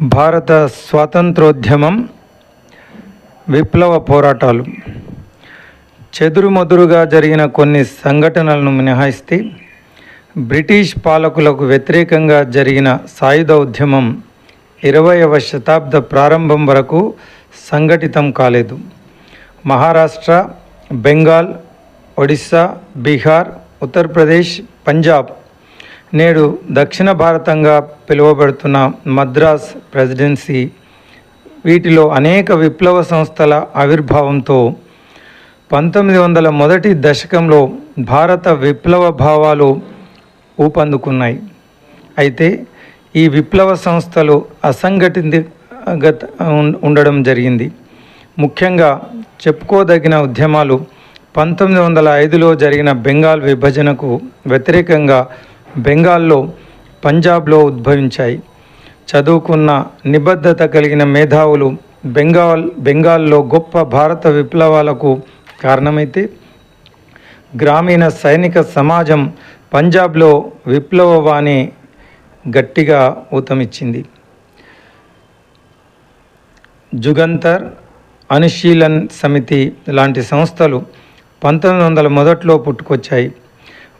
భారత స్వాతంత్రోద్యమం విప్లవ పోరాటాలు. చెదురుమదురుగా జరిగిన కొన్ని సంఘటనలను మినహాయిస్తే బ్రిటిష్ పాలకులకు వ్యతిరేకంగా జరిగిన సాయుధ ఉద్యమం ఇరవైవ శతాబ్ద ప్రారంభం వరకు సంఘటితం కాలేదు. మహారాష్ట్ర బెంగాల్ ఒడిస్సా బీహార్ ఉత్తరప్రదేశ్ పంజాబ్ నేడు దక్షిణ భారతంగా పిలువబడుతున్న మద్రాస్ ప్రెసిడెన్సీ వీటిలో అనేక విప్లవ సంస్థల ఆవిర్భావంతో పంతొమ్మిది వందల మొదటి దశకంలో భారత విప్లవ భావాలు ఊపందుకున్నాయి. అయితే ఈ విప్లవ సంస్థలు అసంఘటిత ఉండడం జరిగింది. ముఖ్యంగా చెప్పుకోదగిన ఉద్యమాలు పంతొమ్మిది వందల ఐదులో జరిగిన బెంగాల్ విభజనకు వ్యతిరేకంగా బెంగాల్లో పంజాబ్లో ఉద్భవించాయి. చదువుకున్న నిబద్ధత కలిగిన మేధావులు బెంగాల్ బెంగాల్లో గొప్ప భారత విప్లవాలకు కారణమైతే గ్రామీణ సైనిక సమాజం పంజాబ్లో విప్లవవాణి గట్టిగా ఊతమిచ్చింది. జుగంతర్ అనుశీలన్ సమితి లాంటి సంస్థలు పంతొమ్మిది వందల మొదట్లో పుట్టుకొచ్చాయి.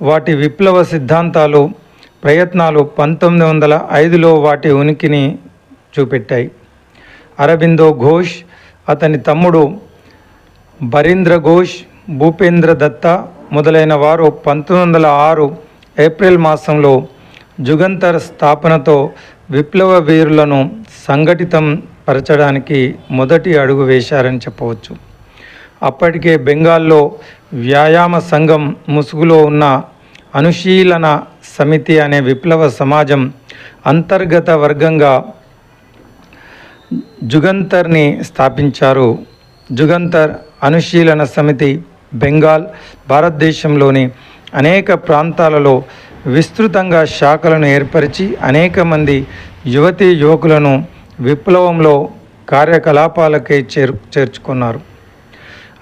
వాటి విప్లవ సిద్ధాంతాలు ప్రయత్నాలు పంతొమ్మిది వందల ఐదులో వాటి ఉనికిని చూపెట్టాయి. అరబిందో ఘోష్ అతని తమ్ముడు బరీంద్ర ఘోష్ భూపేంద్ర దత్త మొదలైన వారు పంతొమ్మిది వందల ఆరు ఏప్రిల్ మాసంలో జుగంతర్ స్థాపనతో విప్లవ వీరులను సంఘటితం పరచడానికి మొదటి అడుగు వేశారని చెప్పవచ్చు. అప్పటికే బెంగాల్లో వ్యాయామ సంఘం ముసుగులో ఉన్న అనుశీలన సమితి అనే విప్లవ సమాజం అంతర్గత వర్గంగా జుగంతర్ని స్థాపించారు. జుగంతర్ అనుశీలన సమితి బెంగాల్ భారతదేశంలోని అనేక ప్రాంతాలలో విస్తృతంగా శాఖలను ఏర్పరిచి అనేక మంది యువతీ యువకులను విప్లవంలో కార్యకలాపాలకై చేర్చుకున్నారు.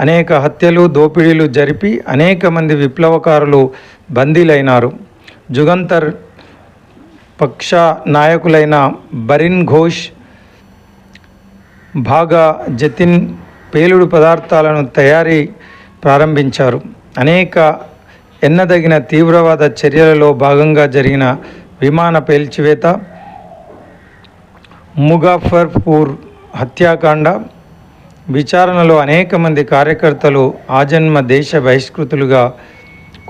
అనేక హత్యలు దోపిడీలు జరిపి అనేక మంది విప్లవకారులు బందీలైనారు. జుగంతర్ పక్ష నాయకులైన బరిన్ ఘోష్ బాగా జతిన్ పేలుడు పదార్థాలను తయారీ ప్రారంభించారు. అనేక ఎన్నదగిన తీవ్రవాద చర్యలలో భాగంగా జరిగిన విమాన పేల్చివేత ముగాఫర్పూర్ హత్యాకాండ విచారణలో అనేక మంది కార్యకర్తలు ఆజన్మ దేశ బహిష్కృతులుగా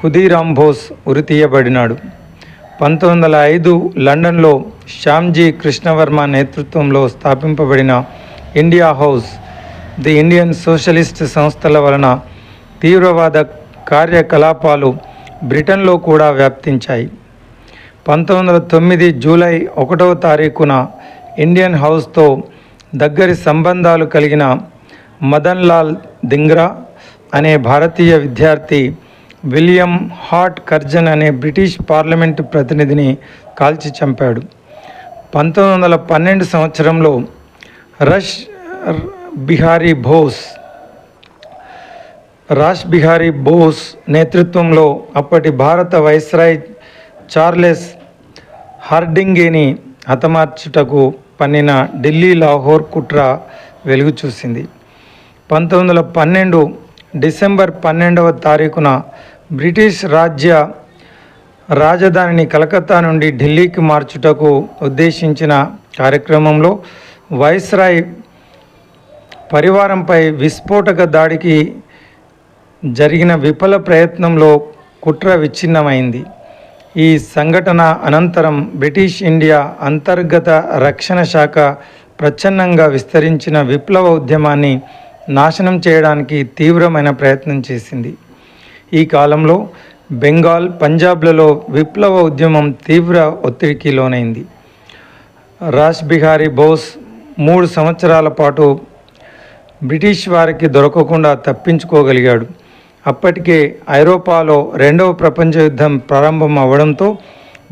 ఖుదీరాం బోస్ ఉరితీయబడినాడు పంతొమ్మిది వందల ఐదు లండన్లో శ్యామ్జీ కృష్ణవర్మ నేతృత్వంలో స్థాపింపబడిన India house the Indian socialist సంస్థల వలన తీవ్రవాద కార్యకలాపాలు బ్రిటన్లో కూడా వ్యాప్తించాయి. పంతొమ్మిది వందల తొమ్మిది జూలై ఒకటవ తారీఖున ఇండియన్ హౌస్తో దగ్గరి సంబంధాలు కలిగిన మదన్ లాల్ దింగ్రా అనే భారతీయ విద్యార్థి విలియం హాట్ కర్జన్ అనే బ్రిటిష్ పార్లమెంటు ప్రతినిధిని కాల్చి చంపాడు. పంతొమ్మిది వందల పన్నెండు సంవత్సరంలో రష్ బిహారీ బోస్ రాష్ బిహారీ బోస్ నేతృత్వంలో అప్పటి భారత వైస్రాయ్ చార్లెస్ హార్డింగేని హతమార్చుటకు పన్నిన ఢిల్లీ లాహోర్ కుట్ర వెలుగు చూసింది పంతొమ్మిది వందల పన్నెండు డిసెంబర్ పన్నెండవ తారీఖున బ్రిటిష్ రాజ్య రాజధానిని కలకత్తా నుండి ఢిల్లీకి మార్చుటకు ఉద్దేశించిన కార్యక్రమంలో వైస్రాయ్ పరివారంపై విస్ఫోటక దాడికి జరిగిన విఫల ప్రయత్నంలో కుట్ర విచ్ఛిన్నమైంది. ఈ సంఘటన అనంతరం బ్రిటిష్ ఇండియా అంతర్గత రక్షణ శాఖ ప్రచ్ఛన్నంగా విస్తరించిన విప్లవ ఉద్యమాన్ని నాశనం చేయడానికి తీవ్రమైన ప్రయత్నం చేసింది. ఈ కాలంలో బెంగాల్ పంజాబ్లలో విప్లవ ఉద్యమం తీవ్ర ఒత్తిడికి లోనైంది. రాజ్ బిహారీ బోస్ మూడు సంవత్సరాల పాటు బ్రిటిష్ వారికి దొరకకుండా తప్పించుకోగలిగాడు. అప్పటికే ఐరోపాలో రెండవ ప్రపంచ యుద్ధం ప్రారంభం అవడంతో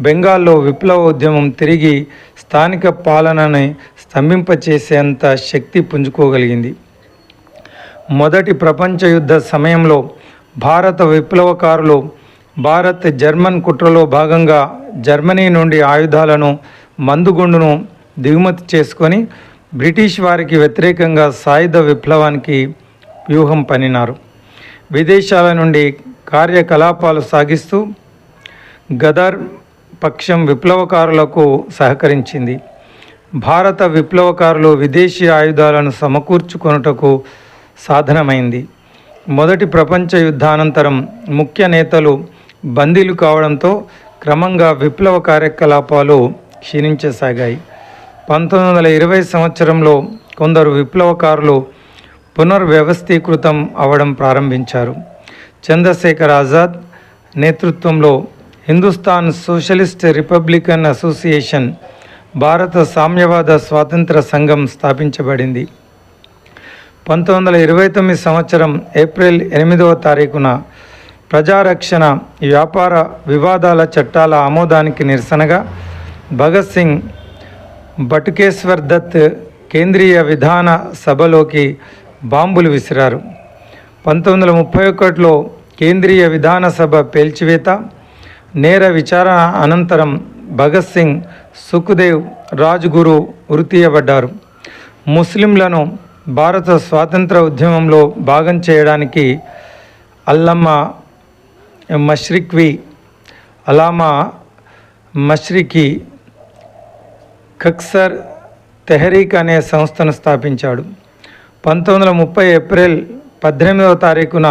బెంగాల్లో విప్లవ ఉద్యమం తిరిగి స్థానిక పాలనని స్తంభింపచేసేంత శక్తి పుంజుకోగలిగింది. మొదటి ప్రపంచ యుద్ధ సమయంలో భారత విప్లవకారులు భారత్ జర్మన్ కుట్రలో భాగంగా జర్మనీ నుండి ఆయుధాలను మందుగుండును దిగుమతి చేసుకొని బ్రిటిష్ వారికి వ్యతిరేకంగా సాయుధ విప్లవానికి వ్యూహం పనినారు విదేశాల నుండి కార్యకలాపాలు సాగిస్తూ గదర్ పక్షం విప్లవకారులకు సహకరించింది. భారత విప్లవకారులు విదేశీ ఆయుధాలను సమకూర్చుకొనుటకు సాధనమైంది. మొదటి ప్రపంచ యుద్ధానంతరం ముఖ్య నేతలు బందీలు కావడంతో క్రమంగా విప్లవ కార్యకలాపాలు క్షీణించసాగాయి. పంతొమ్మిది వందల ఇరవై సంవత్సరంలో కొందరు విప్లవకారులు పునర్వ్యవస్థీకృతం అవడం ప్రారంభించారు. చంద్రశేఖర్ ఆజాద్ నేతృత్వంలో హిందుస్థాన్ సోషలిస్ట్ రిపబ్లికన్ అసోసియేషన్ భారత సామ్యవాద స్వాతంత్ర సంఘం స్థాపించబడింది. పంతొమ్మిది వందల ఇరవై తొమ్మిది సంవత్సరం ఏప్రిల్ ఎనిమిదవ తారీఖున ప్రజారక్షణ వ్యాపార వివాదాల చట్టాల ఆమోదానికి నిరసనగా భగత్ సింగ్ బటుకేశ్వర్ దత్ కేంద్రీయ విధాన సభలోకి బాంబులు విసిరారు. పంతొమ్మిది వందల ముప్పై ఒకటిలో కేంద్రీయ విధాన సభ పేల్చివేత నేర విచారణ అనంతరం భగత్ సింగ్ సుఖ్దేవ్ రాజ్గురు ఉరితీయబడ్డారు ముస్లింలను భారత స్వాతంత్ర ఉద్యమంలో భాగం చేయడానికి అల్లమ్మ మష్రిక్వి అలామా మష్రికి కక్సర్ తెహరీక్ అనే సంస్థను స్థాపించాడు. పంతొమ్మిది వందల ముప్పై ఏప్రిల్ పద్దెనిమిదవ తారీఖున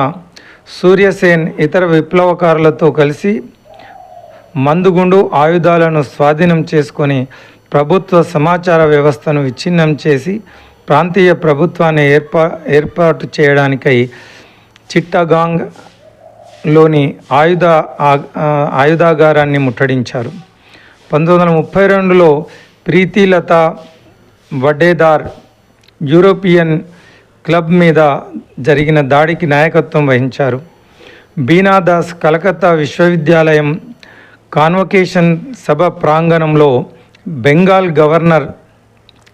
సూర్యసేన్ ఇతర విప్లవకారులతో కలిసి మందుగుండు ఆయుధాలను స్వాధీనం చేసుకొని ప్రభుత్వ సమాచార వ్యవస్థను విచ్ఛిన్నం చేసి ప్రాంతీయ ప్రభుత్వాన్ని ఏర్పా ఏర్పాటు చేయడానికై చిట్టగాంగ్లోని ఆయుధ ఆ- ఆయుధాగారాన్ని ముట్టడించారు. పంతొమ్మిది వందల ముప్పై రెండులో ప్రీతిలత వడేదార్ యూరోపియన్ క్లబ్ మీద జరిగిన దాడికి నాయకత్వం వహించారు. బీనాదాస్ కలకత్తా విశ్వవిద్యాలయం కాన్వకేషన్ సభ ప్రాంగణంలో బెంగాల్ గవర్నర్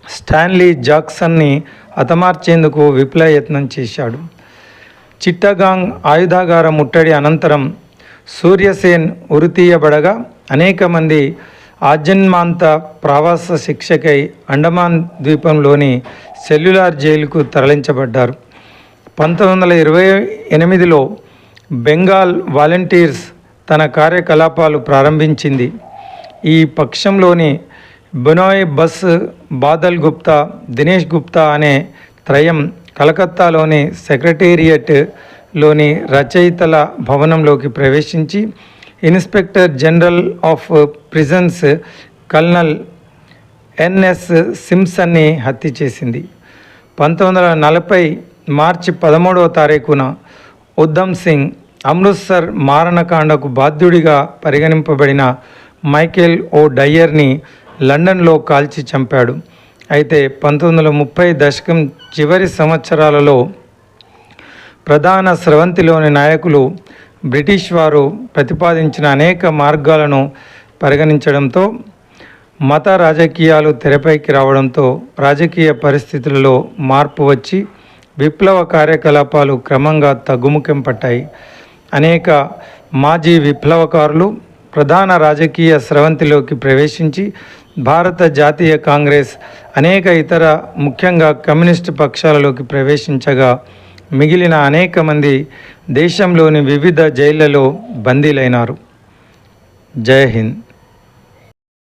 స్టాన్లీ జాక్సన్ని హతమార్చేందుకు విప్లవయత్నం చేశాడు. చిట్టగాంగ్ ఆయుధాగార ముట్టడి అనంతరం సూర్యసేన్ ఉరితీయబడగా అనేక మంది ఆజన్మాంత ప్రవాస శిక్షకై అండమాన్ ద్వీపంలోని సెల్యులార్ జైలుకు తరలించబడ్డారు. పంతొమ్మిది వందల ఇరవై ఎనిమిదిలో బెంగాల్ వాలంటీర్స్ తన కార్యకలాపాలు ప్రారంభించింది. ఈ పక్షంలోని బెనోయ్ బస్ బాదల్ గుప్తా దినేష్ గుప్తా అనే త్రయం కలకత్తాలోని సెక్రటేరియట్లోని రచయితల భవనంలోకి ప్రవేశించి inspector general of prisons colonel NS సిమ్సన్ని హత్య చేసింది. పంతొమ్మిది వందల నలభై మార్చి పదమూడవ తారీఖున ఉద్దమ్ సింగ్ అమృత్సర్ మారణకాండకు బాధ్యుడిగా పరిగణింపబడిన మైకేల్ ఓ డయ్యర్ని లండన్లో కాల్చి చంపాడు. అయితే పంతొమ్మిది వందల ముప్పై దశకం చివరి సంవత్సరాలలో ప్రధాన స్రవంతిలోని నాయకులు బ్రిటిష్ వారు ప్రతిపాదించిన అనేక మార్గాలను పరిగణించడంతో మత రాజకీయాలు తెరపైకి రావడంతో రాజకీయ పరిస్థితులలో మార్పు వచ్చి విప్లవ కార్యకలాపాలు క్రమంగా తగ్గుముఖం పట్టాయి. అనేక మాజీ విప్లవకారులు ప్రధాన రాజకీయ స్రవంతిలోకి ప్రవేశించి భారత జాతీయ కాంగ్రెస్ అనేక ఇతర ముఖ్యంగా కమ్యూనిస్టు పక్షాలలోకి ప్రవేశించగా మిగిలిన అనేక మంది దేశంలోని వివిధ జైళ్ళలో బందీలైనారు. జై హింద్.